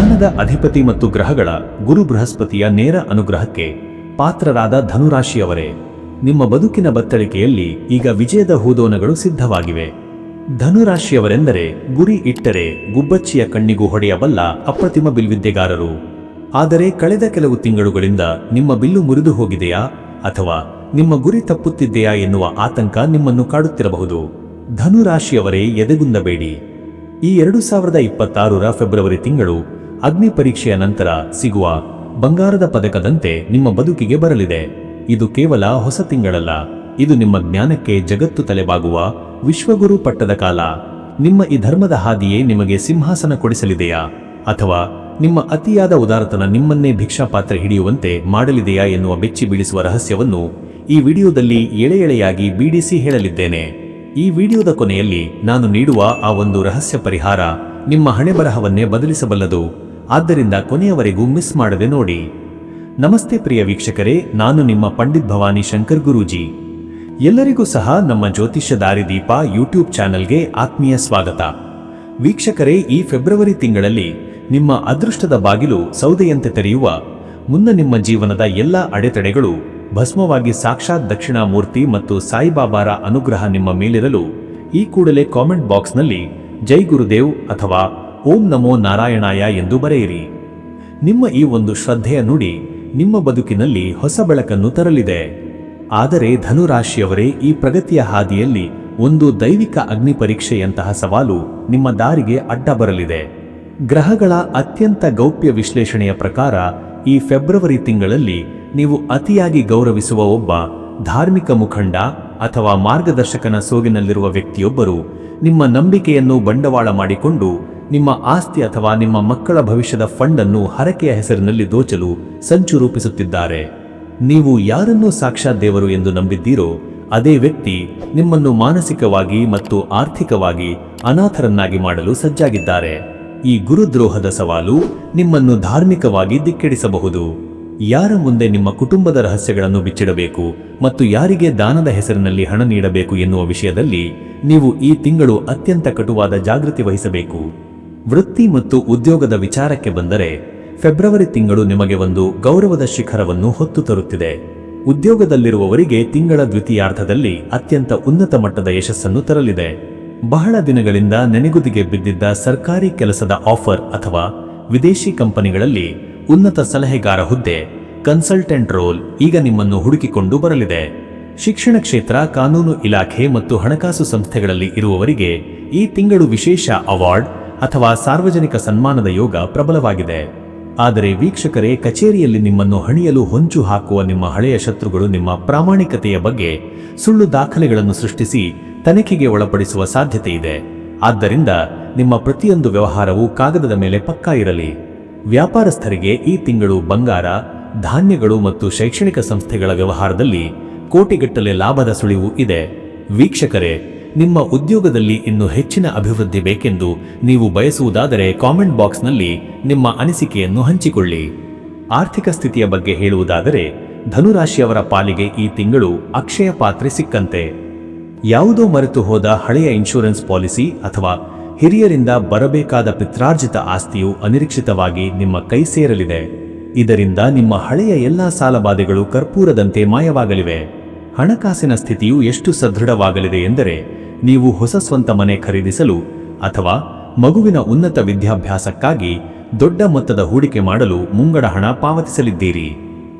ಜ್ಞಾನದ ಅಧಿಪತಿ ಮತ್ತು ಗ್ರಹಗಳ ಗುರು ಬೃಹಸ್ಪತಿಯ ನೇರ ಅನುಗ್ರಹಕ್ಕೆ ಪಾತ್ರರಾದ ಧನುರಾಶಿಯವರೇ, ನಿಮ್ಮ ಬದುಕಿನ ಬತ್ತಳಿಕೆಯಲ್ಲಿ ಈಗ ವಿಜಯದ ಹೂದೋನಗಳು ಸಿದ್ಧವಾಗಿವೆ. ಧನುರಾಶಿಯವರೆಂದರೆ ಗುರಿ ಇಟ್ಟರೆ ಗುಬ್ಬಚ್ಚಿಯ ಕಣ್ಣಿಗೂ ಹೊಡೆಯಬಲ್ಲ ಅಪ್ರತಿಮ ಬಿಲ್ವಿದ್ಯೆಗಾರರು. ಆದರೆ ಕಳೆದ ಕೆಲವು ತಿಂಗಳುಗಳಿಂದ ನಿಮ್ಮ ಬಿಲ್ಲು ಮುರಿದು ಹೋಗಿದೆಯಾ? ಅಥವಾ ನಿಮ್ಮ ಗುರಿ ತಪ್ಪುತ್ತಿದೆಯಾ ಎನ್ನುವ ಆತಂಕ ನಿಮ್ಮನ್ನು ಕಾಡುತ್ತಿರಬಹುದು. ಧನುರಾಶಿಯವರೇ, ಎದೆಗುಂದಬೇಡಿ. ಈ ಎರಡು ಸಾವಿರದ ಇಪ್ಪತ್ತಾರರ ಫೆಬ್ರವರಿ ತಿಂಗಳು ಅಗ್ನಿ ಪರೀಕ್ಷೆಯ ನಂತರ ಸಿಗುವ ಬಂಗಾರದ ಪದಕದಂತೆ ನಿಮ್ಮ ಬದುಕಿಗೆ ಬರಲಿದೆ. ಇದು ಕೇವಲ ಹೊಸ ತಿಂಗಳಲ್ಲ. ಇದು ನಿಮ್ಮ ಜ್ಞಾನಕ್ಕೆ ಜಗತ್ತು ತಲೆಬಾಗುವ ವಿಶ್ವಗುರು ಪಟ್ಟದ ಕಾಲ. ನಿಮ್ಮ ಈ ಧರ್ಮದ ಹಾದಿಯೇ ನಿಮಗೆ ಸಿಂಹಾಸನ ಕೊಡಿಸಲಿದೆಯಾ? ಅಥವಾ ನಿಮ್ಮ ಅತಿಯಾದ ಉದಾರತನ ನಿಮ್ಮನ್ನೇ ಭಿಕ್ಷಾಪಾತ್ರ ಹಿಡಿಯುವಂತೆ ಮಾಡಲಿದೆಯಾ ಎನ್ನುವ ಬೆಚ್ಚಿ ಬೀಳಿಸುವ ರಹಸ್ಯವನ್ನು ಈ ವಿಡಿಯೋದಲ್ಲಿ ಎಳೆ ಎಳೆಯಾಗಿ ಬಿಡಿಸಿ ಹೇಳಲಿದ್ದೇನೆ. ಈ ವಿಡಿಯೋದ ಕೊನೆಯಲ್ಲಿ ನಾನು ನೀಡುವ ಆ ಒಂದು ರಹಸ್ಯ ಪರಿಹಾರ ನಿಮ್ಮ ಹಣೆಬರಹವನ್ನೇ ಬದಲಿಸಬಲ್ಲದು. ಆದ್ದರಿಂದ ಕೊನೆಯವರೆಗೂ ಮಿಸ್ ಮಾಡದೆ ನೋಡಿ. ನಮಸ್ತೆ ಪ್ರಿಯ ವೀಕ್ಷಕರೇ, ನಾನು ನಿಮ್ಮ ಪಂಡಿತ್ ಭವಾನಿ ಶಂಕರ್ ಗುರೂಜಿ. ಎಲ್ಲರಿಗೂ ಸಹ ನಮ್ಮ ಜ್ಯೋತಿಷ್ಯ ದಾರಿದೀಪ ಯೂಟ್ಯೂಬ್ ಚಾನೆಲ್ಗೆ ಆತ್ಮೀಯ ಸ್ವಾಗತ. ವೀಕ್ಷಕರೇ, ಈ ಫೆಬ್ರವರಿ ತಿಂಗಳಲ್ಲಿ ನಿಮ್ಮ ಅದೃಷ್ಟದ ಬಾಗಿಲು ಸೌದೆಯಂತೆ ತೆರೆಯುವ, ಮುನ್ನ ನಿಮ್ಮ ಜೀವನದ ಎಲ್ಲ ಅಡೆತಡೆಗಳು, ಭಸ್ಮವಾಗಿ ಸಾಕ್ಷಾತ್ ದಕ್ಷಿಣಾಮೂರ್ತಿ ಮತ್ತು ಸಾಯಿಬಾಬಾರ ಅನುಗ್ರಹ ನಿಮ್ಮ ಮೇಲಿರಲು ಈ ಕೂಡಲೇ ಕಾಮೆಂಟ್ ಬಾಕ್ಸ್ನಲ್ಲಿ ಜೈ ಗುರುದೇವ್ ಅಥವಾ ಓಂ ನಮೋ ನಾರಾಯಣಾಯ ಎಂದು ಬರೆಯಿರಿ. ನಿಮ್ಮ ಈ ಒಂದು ಶ್ರದ್ಧೆಯ ನುಡಿ ನಿಮ್ಮ ಬದುಕಿನಲ್ಲಿ ಹೊಸ ಬೆಳಕನ್ನು ತರಲಿದೆ. ಆದರೆ ಧನುರಾಶಿಯವರೇ, ಈ ಪ್ರಗತಿಯ ಹಾದಿಯಲ್ಲಿ ಒಂದು ದೈವಿಕ ಅಗ್ನಿ ಪರೀಕ್ಷೆಯಂತಹ ಸವಾಲು ನಿಮ್ಮ ದಾರಿಗೆ ಅಡ್ಡ ಬರಲಿದೆ. ಗ್ರಹಗಳ ಅತ್ಯಂತ ಗೌಪ್ಯ ವಿಶ್ಲೇಷಣೆಯ ಪ್ರಕಾರ, ಈ ಫೆಬ್ರವರಿ ತಿಂಗಳಲ್ಲಿ ನೀವು ಅತಿಯಾಗಿ ಗೌರವಿಸುವ ಒಬ್ಬ ಧಾರ್ಮಿಕ ಮುಖಂಡ ಅಥವಾ ಮಾರ್ಗದರ್ಶಕನ ಸೋಗಿನಲ್ಲಿರುವ ವ್ಯಕ್ತಿಯೊಬ್ಬರು ನಿಮ್ಮ ನಂಬಿಕೆಯನ್ನು ಬಂಡವಾಳ ಮಾಡಿಕೊಂಡು ನಿಮ್ಮ ಆಸ್ತಿ ಅಥವಾ ನಿಮ್ಮ ಮಕ್ಕಳ ಭವಿಷ್ಯದ ಫಂಡ್ ಅನ್ನು ಹರಕೆಯ ಹೆಸರಿನಲ್ಲಿ ದೋಚಲು ಸಂಚು ರೂಪಿಸುತ್ತಿದ್ದಾರೆ. ನೀವು ಯಾರನ್ನು ಸಾಕ್ಷಾತ್ ದೇವರು ಎಂದು ನಂಬಿದ್ದೀರೋ, ಅದೇ ವ್ಯಕ್ತಿ ನಿಮ್ಮನ್ನು ಮಾನಸಿಕವಾಗಿ ಮತ್ತು ಆರ್ಥಿಕವಾಗಿ ಅನಾಥರನ್ನಾಗಿ ಮಾಡಲು ಸಜ್ಜಾಗಿದ್ದಾರೆ. ಈ ಗುರುದ್ರೋಹದ ಸವಾಲು ನಿಮ್ಮನ್ನು ಧಾರ್ಮಿಕವಾಗಿ ದಿಕ್ಕೆಡಿಸಬಹುದು ಯಾರ ಮುಂದೆ ನಿಮ್ಮ ಕುಟುಂಬದ ರಹಸ್ಯಗಳನ್ನು ಬಿಚ್ಚಿಡಬೇಕು ಮತ್ತು ಯಾರಿಗೆ ದಾನದ ಹೆಸರಿನಲ್ಲಿ ಹಣ ನೀಡಬೇಕು ಎನ್ನುವ ವಿಷಯದಲ್ಲಿ ನೀವು ಈ ತಿಂಗಳು ಅತ್ಯಂತ ಕಟುವಾದ ಜಾಗೃತಿ ವಹಿಸಬೇಕು. ವೃತ್ತಿ ಮತ್ತು ಉದ್ಯೋಗದ ವಿಚಾರಕ್ಕೆ ಬಂದರೆ ಫೆಬ್ರವರಿ ತಿಂಗಳು ನಿಮಗೆ ಒಂದು ಗೌರವದ ಶಿಖರವನ್ನು ಹೊತ್ತು ತರುತ್ತಿದೆ. ಉದ್ಯೋಗದಲ್ಲಿರುವವರಿಗೆ ತಿಂಗಳ ದ್ವಿತೀಯಾರ್ಧದಲ್ಲಿ ಅತ್ಯಂತ ಉನ್ನತ ಮಟ್ಟದ ಯಶಸ್ಸನ್ನು ತರಲಿದೆ. ಬಹಳ ದಿನಗಳಿಂದ ನೆನೆಗುದಿಗೆ ಬಿದ್ದಿದ್ದ ಸರ್ಕಾರಿ ಕೆಲಸದ ಆಫರ್ ಅಥವಾ ವಿದೇಶಿ ಕಂಪನಿಗಳಲ್ಲಿ ಉನ್ನತ ಸಲಹೆಗಾರ ಹುದ್ದೆ, ಕನ್ಸಲ್ಟೆಂಟ್ ರೋಲ್ ಈಗ ನಿಮ್ಮನ್ನು ಹುಡುಕಿಕೊಂಡು ಬರಲಿದೆ. ಶಿಕ್ಷಣ ಕ್ಷೇತ್ರ, ಕಾನೂನು ಇಲಾಖೆ ಮತ್ತು ಹಣಕಾಸು ಸಂಸ್ಥೆಗಳಲ್ಲಿ ಇರುವವರಿಗೆ ಈ ತಿಂಗಳು ವಿಶೇಷ ಅವಾರ್ಡ್ ಅಥವಾ ಸಾರ್ವಜನಿಕ ಸನ್ಮಾನದ ಯೋಗ ಪ್ರಬಲವಾಗಿದೆ. ಆದರೆ ವೀಕ್ಷಕರೇ, ಕಚೇರಿಯಲ್ಲಿ ನಿಮ್ಮನ್ನು ಹಣಿಯಲು ಹೊಂಚು ಹಾಕುವ ನಿಮ್ಮ ಹಳೆಯ ಶತ್ರುಗಳು ನಿಮ್ಮ ಪ್ರಾಮಾಣಿಕತೆಯ ಬಗ್ಗೆ ಸುಳ್ಳು ದಾಖಲೆಗಳನ್ನು ಸೃಷ್ಟಿಸಿ ತನಿಖೆಗೆ ಒಳಪಡಿಸುವ ಸಾಧ್ಯತೆ ಇದೆ. ಆದ್ದರಿಂದ ನಿಮ್ಮ ಪ್ರತಿಯೊಂದು ವ್ಯವಹಾರವು ಕಾಗದದ ಮೇಲೆ ಪಕ್ಕಾ ಇರಲಿ. ವ್ಯಾಪಾರಸ್ಥರಿಗೆ ಈ ತಿಂಗಳು ಬಂಗಾರ, ಧಾನ್ಯಗಳು ಮತ್ತು ಶೈಕ್ಷಣಿಕ ಸಂಸ್ಥೆಗಳ ವ್ಯವಹಾರದಲ್ಲಿ ಕೋಟಿಗಟ್ಟಲೆ ಲಾಭದ ಸುಳಿವು ಇದೆ. ವೀಕ್ಷಕರೇ ನಿಮ್ಮ ಉದ್ಯೋಗದಲ್ಲಿ ಇನ್ನು ಹೆಚ್ಚಿನ ಅಭಿವೃದ್ಧಿ ಬೇಕೆಂದು ನೀವು ಬಯಸುವುದಾದರೆ ಕಾಮೆಂಟ್ ಬಾಕ್ಸ್ನಲ್ಲಿ ನಿಮ್ಮ ಅನಿಸಿಕೆಯನ್ನು ಹಂಚಿಕೊಳ್ಳಿ. ಆರ್ಥಿಕ ಸ್ಥಿತಿಯ ಬಗ್ಗೆ ಹೇಳುವುದಾದರೆ ಧನುರಾಶಿಯವರ ಪಾಲಿಗೆ ಈ ತಿಂಗಳು ಅಕ್ಷಯ ಪಾತ್ರೆ ಸಿಕ್ಕಂತೆ. ಯಾವುದೋ ಮರೆತು ಹೋದ ಹಳೆಯ ಇನ್ಶೂರೆನ್ಸ್ ಪಾಲಿಸಿ ಅಥವಾ ಹಿರಿಯರಿಂದ ಬರಬೇಕಾದ ಪಿತ್ರಾರ್ಜಿತ ಆಸ್ತಿಯು ಅನಿರೀಕ್ಷಿತವಾಗಿ ನಿಮ್ಮ ಕೈ ಸೇರಲಿದೆ. ಇದರಿಂದ ನಿಮ್ಮ ಹಳೆಯ ಎಲ್ಲಾ ಸಾಲಬಾಧೆಗಳು ಕರ್ಪೂರದಂತೆ ಮಾಯವಾಗಲಿವೆ. ಹಣಕಾಸಿನ ಸ್ಥಿತಿಯು ಎಷ್ಟು ಸದೃಢವಾಗಲಿದೆ ಎಂದರೆ ನೀವು ಹೊಸ ಸ್ವಂತ ಮನೆ ಖರೀದಿಸಲು ಅಥವಾ ಮಗುವಿನ ಉನ್ನತ ವಿದ್ಯಾಭ್ಯಾಸಕ್ಕಾಗಿ ದೊಡ್ಡ ಮೊತ್ತದ ಹೂಡಿಕೆ ಮಾಡಲು ಮುಂಗಡ ಹಣ ಪಾವತಿಸಲಿದ್ದೀರಿ.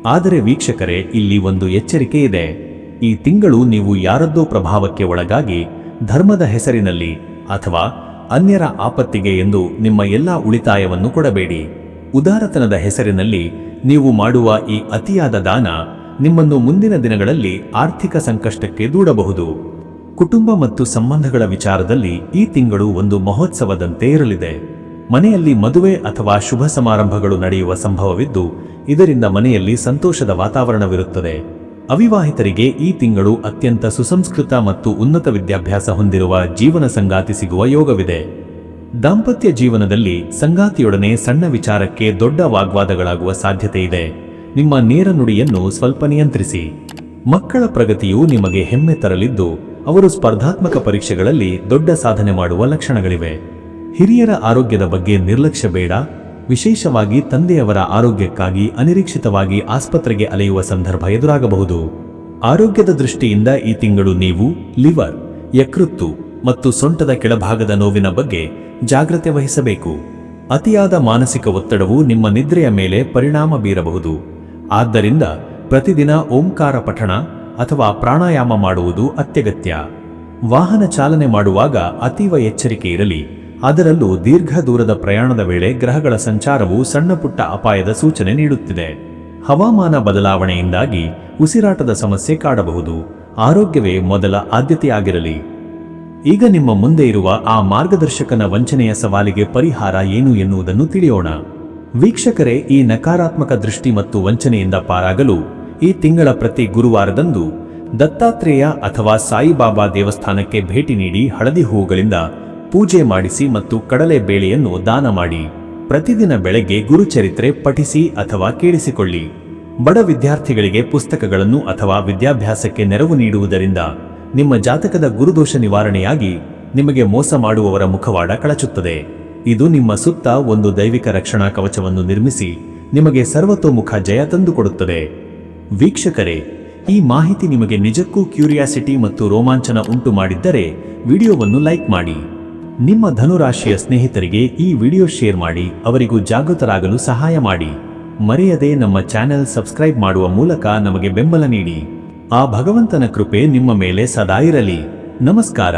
ಆದರೆ ವೀಕ್ಷಕರೇ, ಇಲ್ಲಿ ಒಂದು ಎಚ್ಚರಿಕೆ ಇದೆ. ಈ ತಿಂಗಳು ನೀವು ಯಾರದ್ದೋ ಪ್ರಭಾವಕ್ಕೆ ಒಳಗಾಗಿ ಧರ್ಮದ ಹೆಸರಿನಲ್ಲಿ ಅಥವಾ ಅನ್ಯರ ಆಪತ್ತಿಗೆ ಎಂದು ನಿಮ್ಮ ಎಲ್ಲಾ ಉಳಿತಾಯವನ್ನು ಕೊಡಬೇಡಿ. ಉದಾರತನದ ಹೆಸರಿನಲ್ಲಿ ನೀವು ಮಾಡುವ ಈ ಅತಿಯಾದ ದಾನ ನಿಮ್ಮನ್ನು ಮುಂದಿನ ದಿನಗಳಲ್ಲಿ ಆರ್ಥಿಕ ಸಂಕಷ್ಟಕ್ಕೆ ದೂಡಬಹುದು. ಕುಟುಂಬ ಮತ್ತು ಸಂಬಂಧಗಳ ವಿಚಾರದಲ್ಲಿ ಈ ತಿಂಗಳು ಒಂದು ಮಹೋತ್ಸವದಂತೆ ಇರಲಿದೆ. ಮನೆಯಲ್ಲಿ ಮದುವೆ ಅಥವಾ ಶುಭ ಸಮಾರಂಭಗಳು ನಡೆಯುವ ಸಂಭವವಿದ್ದು, ಇದರಿಂದ ಮನೆಯಲ್ಲಿ ಸಂತೋಷದ ವಾತಾವರಣವಿರುತ್ತದೆ. ಅವಿವಾಹಿತರಿಗೆ ಈ ತಿಂಗಳು ಅತ್ಯಂತ ಸುಸಂಸ್ಕೃತ ಮತ್ತು ಉನ್ನತ ವಿದ್ಯಾಭ್ಯಾಸ ಹೊಂದಿರುವ ಜೀವನ ಸಂಗಾತಿ ಸಿಗುವ ಯೋಗವಿದೆ. ದಾಂಪತ್ಯ ಜೀವನದಲ್ಲಿ ಸಂಗಾತಿಯೊಡನೆ ಸಣ್ಣ ವಿಚಾರಕ್ಕೆ ದೊಡ್ಡ ವಾಗ್ವಾದಗಳಾಗುವ ಸಾಧ್ಯತೆ ಇದೆ ನಿಮ್ಮ ನೇರ ನುಡಿಯನ್ನು ಸ್ವಲ್ಪ ನಿಯಂತ್ರಿಸಿ. ಮಕ್ಕಳ ಪ್ರಗತಿಯು ನಿಮಗೆ ಹೆಮ್ಮೆ ತರಲಿದ್ದು, ಅವರು ಸ್ಪರ್ಧಾತ್ಮಕ ಪರೀಕ್ಷೆಗಳಲ್ಲಿ ದೊಡ್ಡ ಸಾಧನೆ ಮಾಡುವ ಲಕ್ಷಣಗಳಿವೆ. ಹಿರಿಯರ ಆರೋಗ್ಯದ ಬಗ್ಗೆ ನಿರ್ಲಕ್ಷ್ಯ ಬೇಡ. ವಿಶೇಷವಾಗಿ ತಂದೆಯವರ ಆರೋಗ್ಯಕ್ಕಾಗಿ ಅನಿರೀಕ್ಷಿತವಾಗಿ ಆಸ್ಪತ್ರೆಗೆ ಅಲೆಯುವ ಸಂದರ್ಭ ಎದುರಾಗಬಹುದು. ಆರೋಗ್ಯದ ದೃಷ್ಟಿಯಿಂದ ಈ ತಿಂಗಳು ನೀವು, ಲಿವರ್, ಯಕೃತ್ತು ಮತ್ತು ಸೊಂಟದ ಕೆಳಭಾಗದ ನೋವಿನ ಬಗ್ಗೆ ಜಾಗ್ರತೆ ವಹಿಸಬೇಕು. ಅತಿಯಾದ ಮಾನಸಿಕ ಒತ್ತಡವು ನಿಮ್ಮ ನಿದ್ರೆಯ ಮೇಲೆ ಪರಿಣಾಮ ಬೀರಬಹುದು. ಆದ್ದರಿಂದ ಪ್ರತಿದಿನ ಓಂಕಾರ ಪಠಣ ಅಥವಾ ಪ್ರಾಣಾಯಾಮ ಮಾಡುವುದು ಅತ್ಯಗತ್ಯ. ವಾಹನ ಚಾಲನೆ ಮಾಡುವಾಗ ಅತೀವ ಎಚ್ಚರಿಕೆ ಇರಲಿ. ಅದರಲ್ಲೂ ದೀರ್ಘ ದೂರದ ಪ್ರಯಾಣದ ವೇಳೆ ಗ್ರಹಗಳ ಸಂಚಾರವು ಸಣ್ಣಪುಟ್ಟ ಅಪಾಯದ ಸೂಚನೆ ನೀಡುತ್ತಿದೆ. ಹವಾಮಾನ ಬದಲಾವಣೆಯಿಂದಾಗಿ ಉಸಿರಾಟದ ಸಮಸ್ಯೆ ಕಾಡಬಹುದು. ಆರೋಗ್ಯವೇ ಮೊದಲ ಆದ್ಯತೆಯಾಗಿರಲಿ. ಈಗ ನಿಮ್ಮ ಮುಂದೆ ಇರುವ ಆ ಮಾರ್ಗದರ್ಶಕನ ವಂಚನೆಯ ಸವಾಲಿಗೆ ಪರಿಹಾರ ಏನು ಎನ್ನುವುದನ್ನು ತಿಳಿಯೋಣ. ವೀಕ್ಷಕರೇ, ಈ ನಕಾರಾತ್ಮಕ ದೃಷ್ಟಿ ಮತ್ತು ವಂಚನೆಯಿಂದ ಪಾರಾಗಲು ಈ ತಿಂಗಳ ಪ್ರತಿ ಗುರುವಾರದಂದು ದತ್ತಾತ್ರೇಯ ಅಥವಾ ಸಾಯಿಬಾಬಾ ದೇವಸ್ಥಾನಕ್ಕೆ ಭೇಟಿ ನೀಡಿ ಹಳದಿ ಹೂವುಗಳಿಂದ ಪೂಜೆ ಮಾಡಿಸಿ ಮತ್ತು ಕಡಲೆ ಬೇಳೆಯನ್ನು ದಾನ ಮಾಡಿ, ಪ್ರತಿದಿನ ಬೆಳಗ್ಗೆ ಗುರುಚರಿತ್ರೆ ಪಠಿಸಿ ಅಥವಾ ಕೇಳಿಸಿಕೊಳ್ಳಿ. ಬಡ ವಿದ್ಯಾರ್ಥಿಗಳಿಗೆ ಪುಸ್ತಕಗಳನ್ನು ಅಥವಾ ವಿದ್ಯಾಭ್ಯಾಸಕ್ಕೆ ನೆರವು ನೀಡುವುದರಿಂದ ನಿಮ್ಮ ಜಾತಕದ ಗುರುದೋಷ ನಿವಾರಣೆಯಾಗಿ ನಿಮಗೆ ಮೋಸ ಮಾಡುವವರ ಮುಖವಾಡ ಕಳಚುತ್ತದೆ. ಇದು ನಿಮ್ಮ ಸುತ್ತ ಒಂದು ದೈವಿಕ ರಕ್ಷಣಾ ಕವಚವನ್ನು ನಿರ್ಮಿಸಿ ನಿಮಗೆ ಸರ್ವತೋಮುಖ ಜಯ ತಂದುಕೊಡುತ್ತದೆ. ವೀಕ್ಷಕರೇ, ಈ ಮಾಹಿತಿ ನಿಮಗೆ ನಿಜಕ್ಕೂ ಕ್ಯೂರಿಯಾಸಿಟಿ ಮತ್ತು ರೋಮಾಂಚನ ಉಂಟು ಮಾಡಿದ್ದರೆ ವಿಡಿಯೋವನ್ನು ಲೈಕ್ ಮಾಡಿ. ನಿಮ್ಮ ಧನುರಾಶಿಯ ಸ್ನೇಹಿತರಿಗೆ ಈ ವಿಡಿಯೋ ಶೇರ್ ಮಾಡಿ, ಅವರಿಗೂ ಜಾಗೃತರಾಗಲು ಸಹಾಯ ಮಾಡಿ. ಮರೆಯದೆ ನಮ್ಮ ಚಾನೆಲ್ ಸಬ್ಸ್ಕ್ರೈಬ್ ಮಾಡುವ ಮೂಲಕ ನಮಗೆ ಬೆಂಬಲ ನೀಡಿ. ಆ ಭಗವಂತನ ಕೃಪೆ ನಿಮ್ಮ ಮೇಲೆ ಸದಾ ಇರಲಿ. ನಮಸ್ಕಾರ.